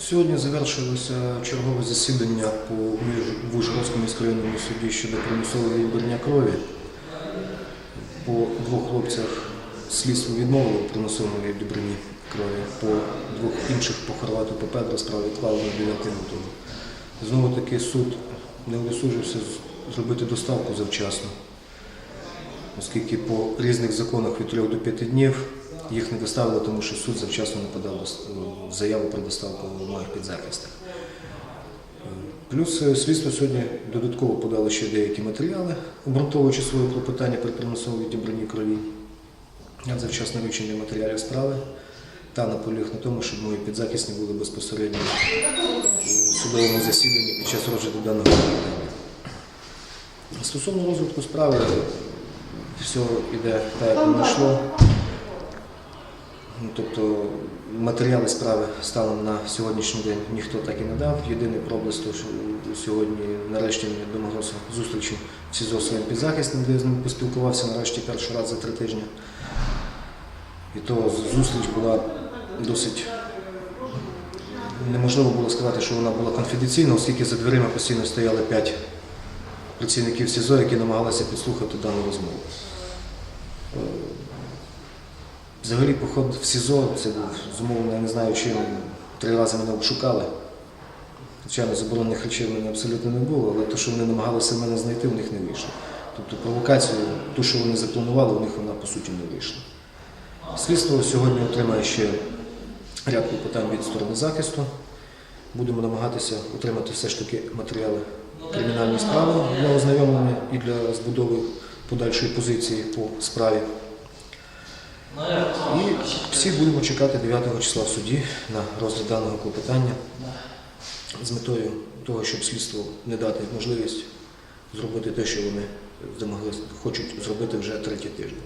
Сьогодні завершилося чергове засідання по Вужгородському міськрайонному суді щодо примусового відбирання крові. По двох хлопцях слідство відмовило примусовому відбранні крові, по двох інших по Хорвату по Петру справу відклали на 9 лютого. Знову таки суд не удосужився зробити доставку завчасно, оскільки по різних законах від 3 до 5 днів їх не доставили, тому що суд завчасно не подав е, заяву про доставку моїх підзахистих. Е, Плюс е, слідство сьогодні додатково подало ще деякі матеріали, обґрунтовуючи своє клопотання при примусовому відібранні крові на завчасне вивчення матеріалів справи та наполіг на тому, щоб мої підзахисні були безпосередньо у судовому засіданні під час розгляду даного питання. Стосовно розвитку справи, все йде так, як воно йшло. Ну, Тобто матеріали справи станом на сьогоднішній день ніхто так і не дав. Єдиний проблиск, то, що сьогодні нарешті мені домогрався зустрічі в СІЗО своїм підзахисним, де я з ним поспілкувався нарешті перший раз за три тижні. І то зустріч була досить неможливо було сказати, що вона була конфіденційна, оскільки за дверима постійно стояли п'ять працівників СІЗО, які намагалися підслухати дану розмову. Е, Взагалі поход в СІЗО це був зумовлений, я не знаю чим. Три рази мене обшукали. Звичайно, заборонених речей в мене абсолютно не було, але те, що вони намагалися мене знайти, у них не вийшло. Тобто провокацію, ту, що вони запланували, у них вона по суті не вийшла. Слідство сьогодні отримає ще ряд питань від сторони захисту. Будемо намагатися отримати все ж таки матеріали кримінальної справи для ознайомлення і для збудови подальшої позиції по справі. І всі будемо чекати 9 числа в суді на розгляд даного клопотання з метою того, щоб слідство не дати можливість зробити те, що вони хочуть зробити вже третій тиждень.